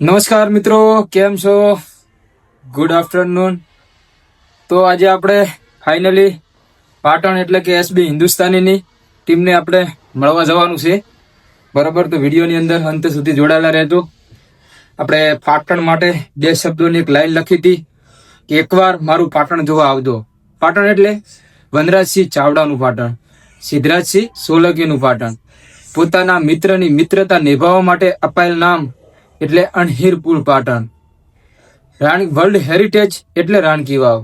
નમસ્કાર મિત્રો, કેમ છો? ગુડ આફ્ટરનૂન તો આજે આપણે ફાઇનલી પાટણ એટલે કે એસબી હિન્દુસ્તાનીની ટીમને આપણે મળવા જવાનું છે. બરાબર, તો વિડીયોની અંદર અંત સુધી જોડાયેલા રહેજો. આપણે પાટણ માટે બે શબ્દોની એક લાઈન લખી હતી કે એકવાર મારું પાટણ જોવા આવજો. પાટણ એટલે વનરાજસિંહ ચાવડાનું પાટણ, સિદ્ધરાજસિંહ સોલંકીનું પાટણ. પોતાના મિત્રની મિત્રતા નિભાવવા માટે અપાયેલ નામ એટલે અણહીરપુર પાટણ. રાણી વર્લ્ડ હેરિટેજ એટલે રાણકી વાવ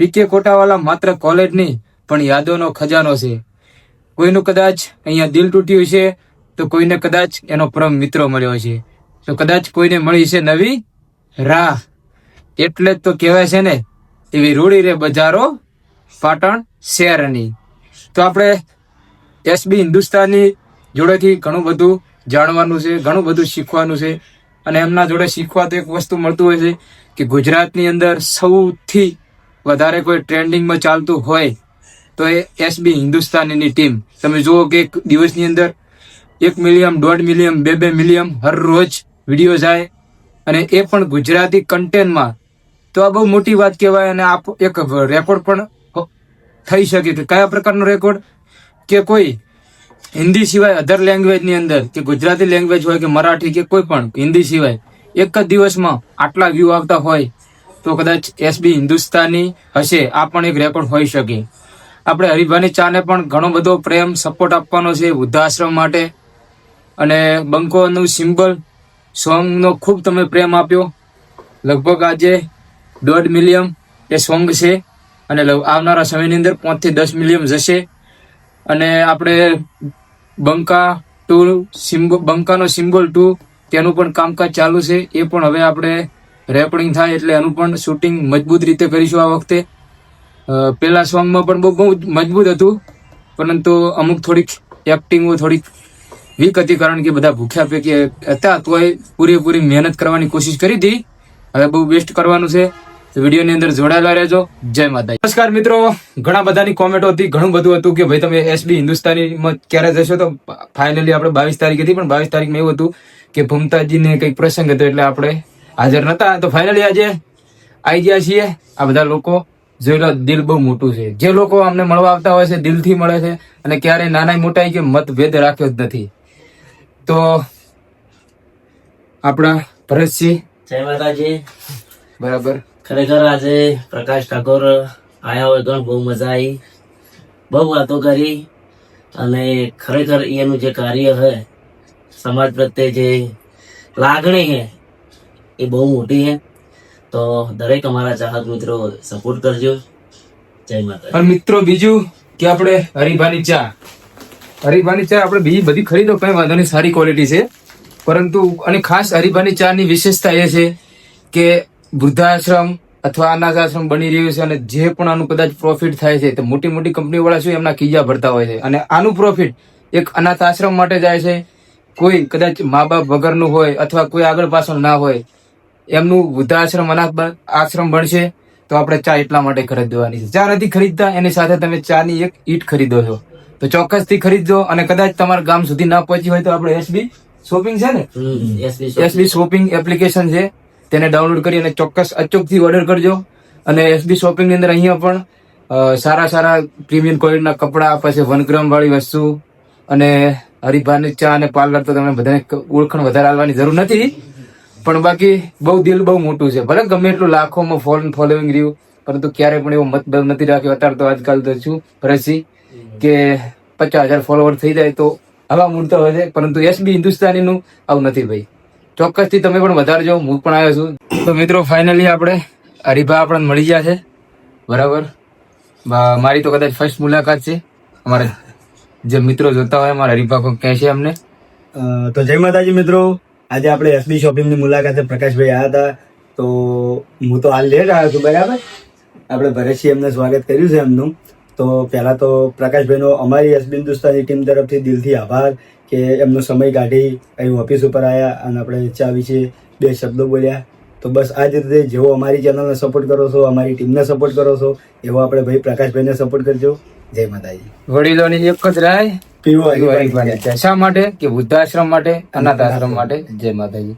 પીકે કોટાવાલા માત્ર કોલેજ નહીં, પણ યાદોનો ખજાનો છે. કોઈનું કદાચ અહીંયા દિલ તૂટ્યું છે તો કોઈને કદાચ એનો પરમ મિત્રો મળ્યો છે તો કદાચ કોઈને મળી છે નવી રાહ. એટલે જ તો કહેવાય છે ને, એવી રૂડી રે બજારો પાટણ શહેરની. તો આપણે એસબી હિન્દુસ્તાની જોડેથી ઘણું બધું જાણવાનું છે, ઘણું બધું શીખવાનું છે. અને એમના જોડે શીખવા તો એક વસ્તુ મળતું હોય છે કે ગુજરાતની અંદર સૌથી વધારે કોઈ ટ્રેન્ડિંગમાં ચાલતું હોય તો એ એસબી હિન્દુસ્તાનીની ટીમ. તમે જુઓ કે એક દિવસની અંદર એક મિલિયમ દોઢ મિલિયમ બે બે મિલિયમ હરરોજ વીડિયો જાય. અને એ પણ ગુજરાતી કન્ટેન્ટમાં. તો આ બહુ મોટી વાત કહેવાય અને આપ એક રેકોર્ડ પણ થઈ શકે કે કયા પ્રકારનો રેકોર્ડ કે કોઈ હિન્દી સિવાય અધર લેંગ્વેજની અંદર કે ગુજરાતી લેંગ્વેજ હોય કે મરાઠી કે કોઈ પણ હિન્દી સિવાય એક જ દિવસમાં આટલા વ્યૂ આવતા હોય, તો કદાચ એસબી હિન્દુસ્તાની હશે, આ પણ એક રેકોર્ડ હોઈ શકે. આપણે હરિભાની ચાને પણ ઘણો બધો પ્રેમ સપોર્ટ આપવાનો છે, વૃદ્ધાશ્રમ માટે. અને બંકોનું સિમ્બલ સોંગનો ખૂબ તમે પ્રેમ આપ્યો. લગભગ આજે દોઢ મિલિયન એ સોંગ છે, અને આવનારા સમયની અંદર પાંચથી દસ મિલિયન જશે. અને આપણે બંકા ટુ સિમ્બો બંકાનો સિમ્બોલ ટુ, તેનું પણ કામકાજ ચાલુ છે. એ પણ હવે આપણે રેપડિંગ થાય એટલે એનું પણ શૂટિંગ મજબૂત રીતે કરીશું આ વખતે. પેલા સોંગમાં પણ બહુ બહુ મજબૂત હતું, પરંતુ અમુક થોડીક એક્ટિંગો થોડીક વીક હતી કારણ કે બધા ભૂખ્યા પૈકી હતા, તોય પૂરેપૂરી મહેનત કરવાની કોશિશ કરી હતી. હવે બહુ બેસ્ટ કરવાનું છે. વિડીયોની અંદર જોડાયેલા રહેજો. જય માતા નમસ્કાર મિત્રો. ઘણા બધાની કોમેન્ટો હતી ઘણું બધું હતું કે ભાઈ તમે એસબી હિન્દુસ્તાનીમાં ક્યારે જશો તો ફાઇનલી આપણે બાવીસ તારીખ હતી પણ બાવીસ તારીખમાં એવું હતું કે ભૂમતાજીને કંઈક પ્રસંગ હતો એટલે આપણે હાજર નતા તો ફાઇનલી આજે આવી ગયા છીએ. આ બધા લોકો જોઈ લો દિલ બહુ મોટું છે. જે લોકો અમને મળવા આવતા હોય છે દિલથી મળે છે અને ક્યારેય નાના મોટા કે મતભેદ રાખ્યો જ નથી. તો આપણા ભરતસિંહ. જય માતાજી. બરાબર. ખરેખર આજે પ્રકાશ ઠાકોર આવ્યા હોય પણ બહુ મજા આવી બહુ વાતો કરી અને ખરેખર એનું જે કાર્ય છે સમાજ પ્રત્યે જે લાગણી છે એ બહુ મોટી છે તો દરેક અમારા ચાહક મિત્રો સપોર્ટ કરજો. જય માતા મિત્રો, બીજું કે આપણે હરિભાની ચા. હરિભાની ચા આપણે બીજી બધી ખરીદો, કઈ વાંધો નહીં, સારી ક્વોલિટી છે. પરંતુ અને ખાસ હરિભાની ચા ની વિશેષતા એ છે કે વૃદ્ધાશ્રમ અથવા અનાથ આશ્રમ બની રહ્યું છે અને જે પણ આનું કદાચ પ્રોફિટ થાય છે તો મોટી મોટી કંપની વાળા શું એમના કીજા ભરતા હોય છે? અને આનું પ્રોફિટ એક અનાથ આશ્રમ માટે જાય છે. કોઈ કદાચ મા બાપ વગરનું હોય અથવા કોઈ આગળ પાછળ ના હોય એમનું વૃદ્ધાશ્રમ અનાથ આશ્રમ બનશે તો આપણે ચા એટલા માટે ખરીદવાની છે. ચા નથી ખરીદતા એની સાથે તમે ચાની એક ઈટ ખરીદો છો. તો ચોક્કસથી ખરીદજો અને કદાચ તમારા ગામ સુધી ના પહોંચી હોય તો આપણે એસબી શોપિંગ છે ને? એસબી શોપિંગ એપ્લિકેશન છે. તેને ડાઉનલોડ કરી અને ચોક્કસ અચૂકથી ઓર્ડર કરજો. અને એસબી શોપિંગની અંદર અહીંયા પણ સારા સારા પ્રીમિયમ ક્વોલિટીના કપડાં, પછી છે વાળી વસ્તુ અને હરિભાની ચા અને પાર્લર તો તમે બધાને ઓળખણ વધારે આવવાની જરૂર નથી. પણ બાકી બહુ દિલ બહુ મોટું છે. ભલે ગમે એટલું લાખોમાં ફોન ફોલોઈંગ રહ્યું, પરંતુ ક્યારે પણ એવો મતભેદ નથી રાખ્યો. અત્યારે તો આજકાલ તો છું ભરતસિંહ કે પચાસ હજાર ફોલોવર થઈ જાય તો હવા મૂળતો હોય છે. પરંતુ એસબી હિન્દુસ્તાનીનું આવું નથી ભાઈ. ચોક્કસથી તમે પણ વધારજો હું પણ આવ્યો છું. તો મિત્રો ફાઇનલી આપણે હરિભા આપણને મળી ગયા છે. બરાબર? મારી તો કદાચ ફર્સ્ટ મુલાકાત છે. અમારે જે મિત્રો જોતા હોય, અમારા હરિભા કહે છે અમને. તો જય માતાજી મિત્રો. આજે આપણે એસબી શોપિંગની મુલાકાતે પ્રકાશભાઈ આવ્યા હતા. તો હું તો હાલ લેટ આવ્યો છું, બરાબર? આપણે ભરેશી એમને સ્વાગત કર્યું છે એમનું. તો પહેલાં તો પ્રકાશભાઈનો અમારી એસબી હિન્દુસ્તાની ટીમ તરફથી દિલથી આભાર. કે એમનો સમય કાઢી અહીં ઓફિસ ઉપર આવ્યા અને આપણે ચા વિશે બે શબ્દો બોલ્યા. તો બસ આ જ રીતે જેવો અમારી ચેનલને સપોર્ટ કરો છો અમારી ટીમને સપોર્ટ કરો છો એવો આપણે ભાઈ પ્રકાશભાઈને સપોર્ટ કરજો. જય માતાજી. વડીલોની એક જ રાય પીવો. શા માટે? કે વૃદ્ધાશ્રમ માટે અનાથ આશ્રમ માટે. જય માતાજી.